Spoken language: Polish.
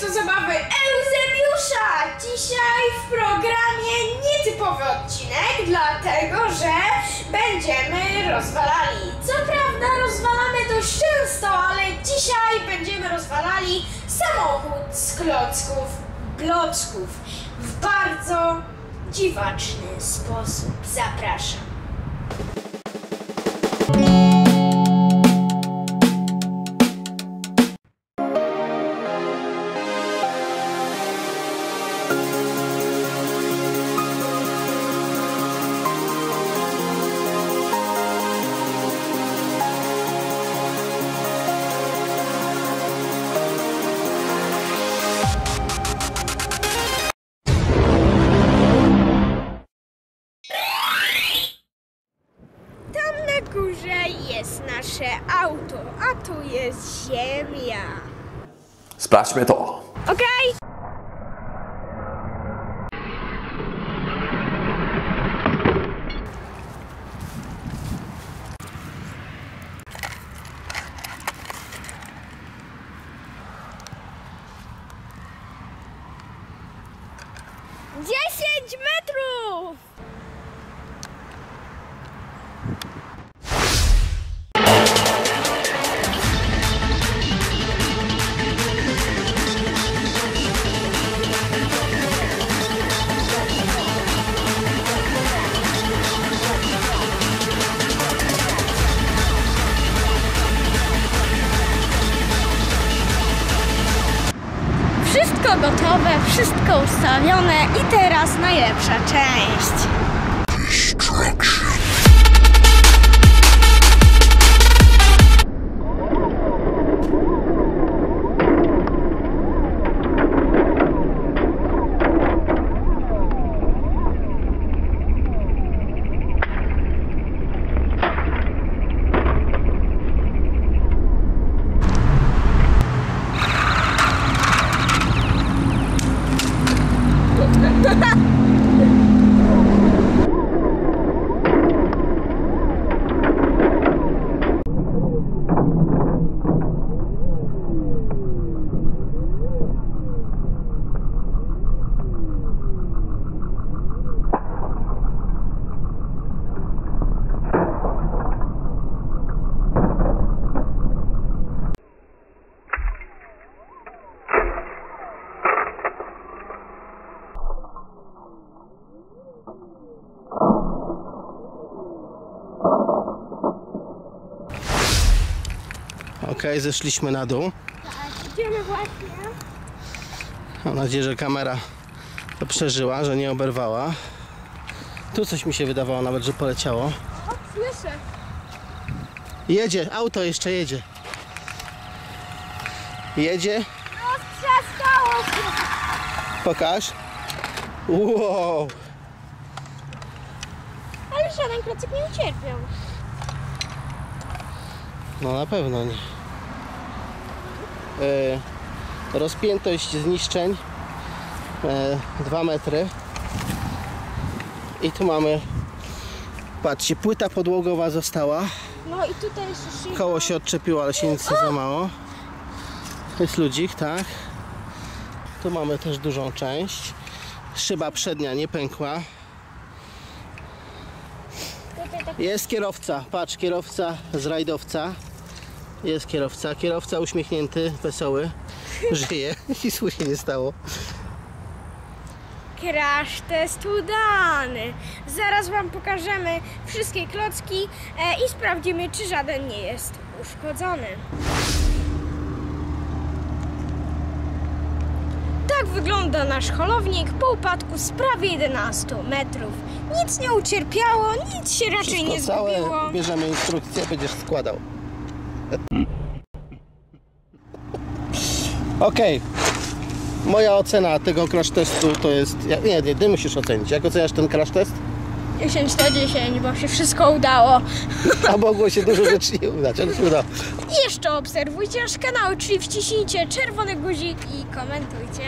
to zabawy Eusebiusza! Dzisiaj w programie nietypowy odcinek, dlatego że będziemy rozwalali. Co prawda rozwalamy dość często, ale dzisiaj będziemy rozwalali samochód z klocków, blocków w bardzo dziwaczny sposób. Zapraszam. Górze jest nasze auto, a tu jest ziemia. Sprawdźmy to. Okej? Dziesięć metrów! Wszystko gotowe, wszystko ustawione i teraz najlepsza część. Okej, zeszliśmy na dół. Idziemy właśnie. Mam nadzieję, że kamera to przeżyła, że nie oberwała. Tu coś mi się wydawało nawet, że poleciało. O, słyszę. Jedzie, auto jeszcze jedzie. Jedzie, Roztrzaskało się. pokaż. Wow, Ale żaden klocek nie ucierpiał. no na pewno nie. E, rozpiętość zniszczeń 2 metry. I tu mamy, patrzcie, płyta podłogowa została. No i tutaj jeszcze. Koło się odczepiło, ale się nic nie złamało. To jest ludzik, tak. Tu mamy też dużą część. Szyba przednia nie pękła. Tak Jest kierowca, patrz, kierowca z rajdowca. Jest kierowca, kierowca uśmiechnięty, wesoły, żyje, nic mu się nie stało. Crash test udany. Zaraz Wam pokażemy wszystkie klocki e, i sprawdzimy, czy żaden nie jest uszkodzony. Tak wygląda nasz holownik po upadku z prawie 11 metrów. Nic nie ucierpiało, nic się raczej nie Wszystko całe, zgubiło. bierzemy instrukcję, będziesz składał. Okej. Moja ocena tego crash testu to jest... Nie, nie, ty musisz ocenić. Jak oceniasz ten crash test? 10 na 10, bo się wszystko udało. A mogło się dużo rzeczy nie udać, ale się udało. I jeszcze obserwujcie nasz kanał, czyli wciśnijcie czerwony guzik i komentujcie.